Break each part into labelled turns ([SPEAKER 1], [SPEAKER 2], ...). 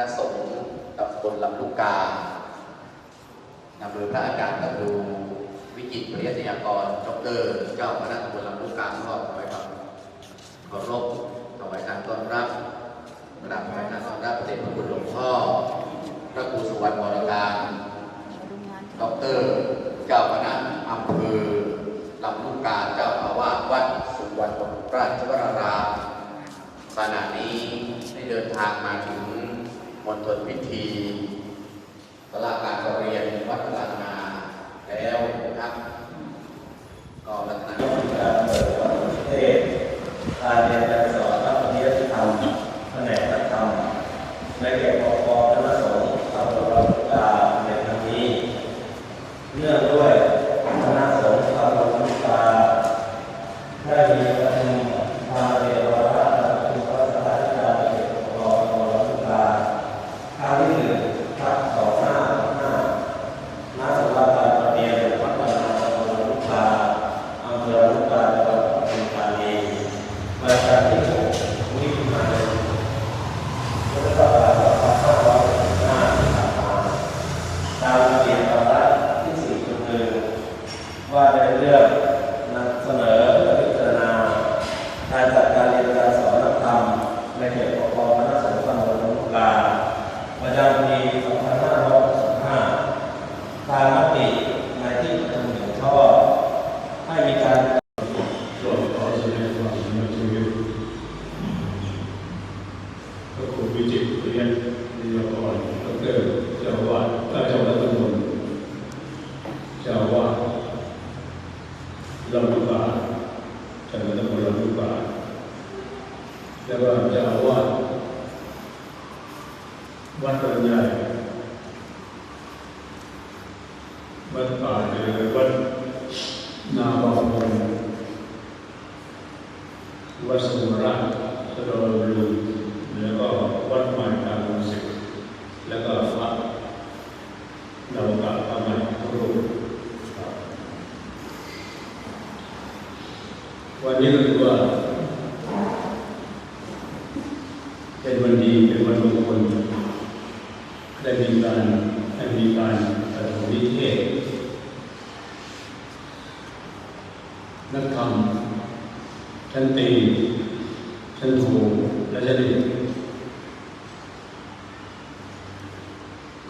[SPEAKER 1] ณะสงฆ์ตำบลลำลูกกานำโดยพระอาจารย์กระดูวิจิตรปริยยากรดอกเตอรเจ้าคณะตำบลลำลูกกาก็ถวายครับขอรพถวายการต้อนรับกราบถวายการต้อนรับพระเดชพระคุณหลวงพ่อพระครูสุวรรณวรการดอกเตอรเจ้าคณะอำเภอลำลูกกา เจ้าอาวาสวัดสุวรรณราชวรารามขณะนี้ได้เดินทางมาถึง มณฑลพิธี ตลาดการประเรียนวัดพลานาแล้วนะครับก็ลักษณะ
[SPEAKER 2] การเปิดสอนประเทศการเรียนการสอนพระปริยัติธรรมแผนกพระธรรมในเขตปกครองคณะสงฆ์ตำบลลำลูกกาในครั้งนี้ เนื่องด้วยคณะสงฆ์ตำบลลำลูกกาได้มีประชุมทางเรียนวาระประชุมพระสถานการณ์ในเขตปกครองตำบลลำลูกกาครั้งที่ห ครับสองห้า ณสำนักการประเรียนวัดบรรณาตำบลลำลูกกาอำเภอลำลูกกาจังหวัดปทุมธานีวันจันทร์ที่6มิถุนายนพุทธศักราช2565ที่ผ่านมาตามระเบียบวาระที่4.1ว่าในเรื่องนำเสนอเพื่อพิจารณาการจัดการเรียนการสอนนักธรรมในเขตปกครองคณะสงฆ์ตำบลลำลูกกาประจำปี 2565ทางมติในที่ประชุมเห็นชอบให้มีการ
[SPEAKER 3] ส่วนขอแสดงความยินดีชีวิตพระครูวิจิตรเรียนวิทยกรดอกเตอรเจ้าอาวาสเจ้าคณะตำบลเจ้าอาวาสลำลูกกาเจ้าคณะตำบลลำลูกกาแล้วก็เจ้าอาวา วัดบรรยายวัดป่าเจริญวัดนาบางพงวัดสมุราชสะดอนลุงแล้วก็วัดใหม่ตามมุสิกแล้วก็วัดดาวกะพระใหม่ทุกรูวันนี้ก็ถือว่าเป็นวันดีเป็นวันมงคล ได้มีการได้มีการประถมนิเทศนักธรรมชั้นตีชั้นโทและชั้นเอก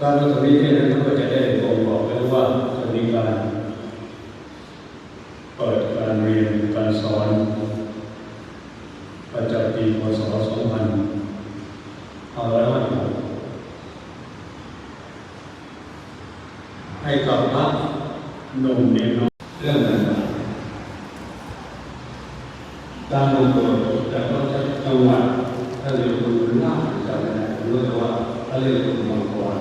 [SPEAKER 3] การประถมนิเทศนั้นก็จะได้บ่งบอกไว้ว่าจะมีการเปิดการเรียนการสอนประจำปีพศ2556 ให้กับพระหนุ่มเนี่ยนน้อยเรื่องนั้นตามตัวแต่ก็จะจังหวัดถ้าเรียกคุณหน้าจำได้ผมรู้แต่ว่าถ้าเรียกคุณมังกร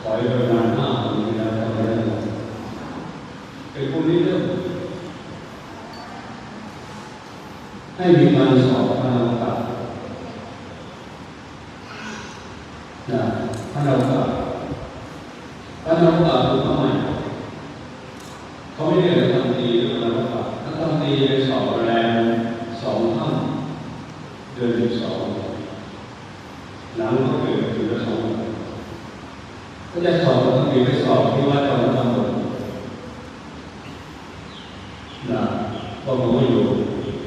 [SPEAKER 3] ขอให้ประมาณห้าปีแล้วทำได้หมดเป็นคนนี้เรื่องให้มีการสอบพระนามกานะพระนาม กาพระนามกาคือทำไมเขาไม่ได้ทำดีหรืออะไรหรอกถ้าทำดีไปสอบแรงสองท่านเดือนที่สองหลังก็เกิดถึงละสองก็จะสอบก็ต้องมีไปสอบที่วัดจังหวัดนะพอผมอยู่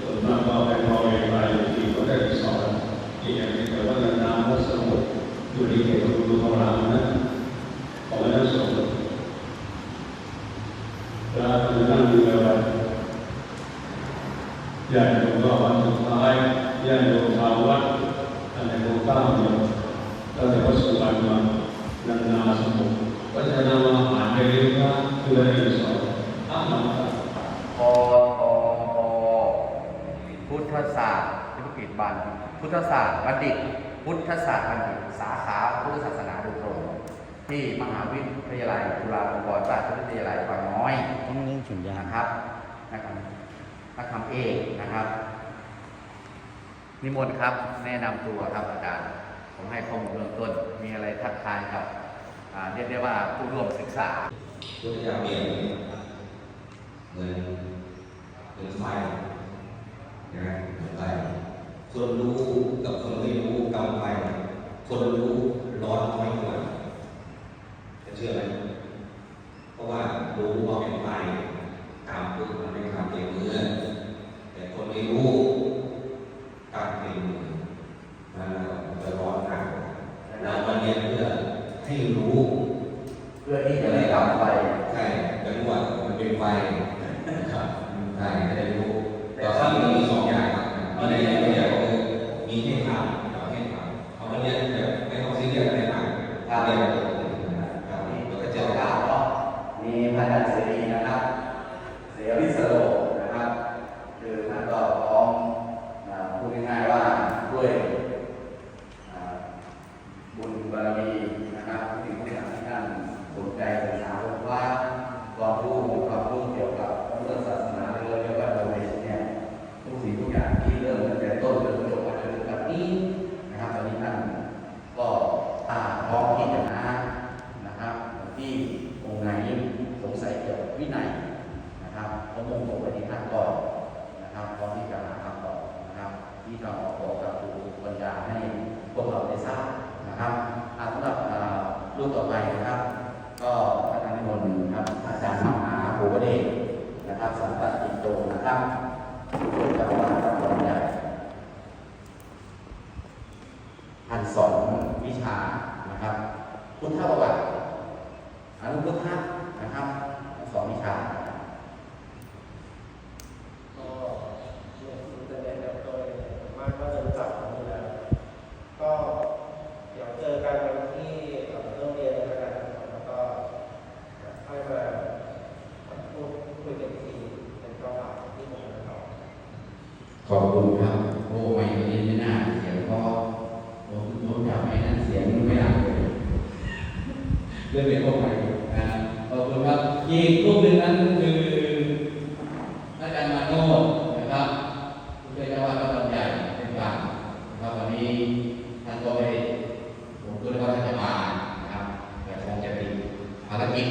[SPEAKER 3] ส่วนมากก็ไปมองไปไปที่เขาได้สอนที่อย่างนี้แต่ว่านานๆวัดสมุทรอยู่ในเขตของดูทองรานะของคณะสงฆ์ เวลาเรานั่งดูแลวันญาติโยมก็วันสุดท้ายญาติโยมชาววัดอันไหนโมก้ามเนี่ยตั้งแต่วัดสุวรรณมานันาสมุทรวัฒนามหารไปเรื่อยๆคืออะไรสอนอ่านมา
[SPEAKER 1] พอพอพอพุทธศาสตร์ธุรกิจบัณฑิตพุทธศาสตร์บัณฑิต พุทธศาสตร์บัณฑิต สาขาพุทธศาสตรง ที่มหาวิทยาลัยจุฬาลงกรณราชวิทยาลัยบางน้อย
[SPEAKER 4] ต้องเล่นฉุนยา
[SPEAKER 1] นะครับนะครับนักทำเอกนะครับ นิมนต์ครับ แนะนำตัวครับอาจารย์ ผมให้ข้อมูลเบื้องต้น มีอะไรทักทายกับเรียกได้ว่าผู้ร่วมศึกษา
[SPEAKER 2] ตัวอย่างเรียนเงินเงินไฟนะเงินไฟคนรู้กับคนไม่รู้กำไป
[SPEAKER 1] คนรู้ ให้รู้
[SPEAKER 5] เพื่อที่จะได้ดับไฟ
[SPEAKER 1] ใช่จะรู้ว่ามันเป็นไฟนะครับใช่จะได้รู้ รูปต่อไปนะครับ ก็ท่านนิมนต์ครับอา
[SPEAKER 5] จารย์มหาภูเดชนะครับสัมปติโตนะครับผู้จัดการวัดหลวงใหญ่พันสอนวิชานะครับ พุทธประวัติอนุพุทธะนะครับสองวิชา ครับโอ้ไยันี้ไม่น่าเสียงก็ผมจับไอ้นั่นเสียงไม่ลับเลเรื่องเป็นอ้ไม่นะขอบคุณครับอีกรูปหนึ่งนั้นคืออาจารย์มาโนนะครับคุณเจ้าว่าก็บรรยา
[SPEAKER 6] ยเป็นกางนะรับวันนี้ท่านก็ไปผมก็เลยว่าท่านจะ
[SPEAKER 5] มาครับแต่คจะติภารกิจ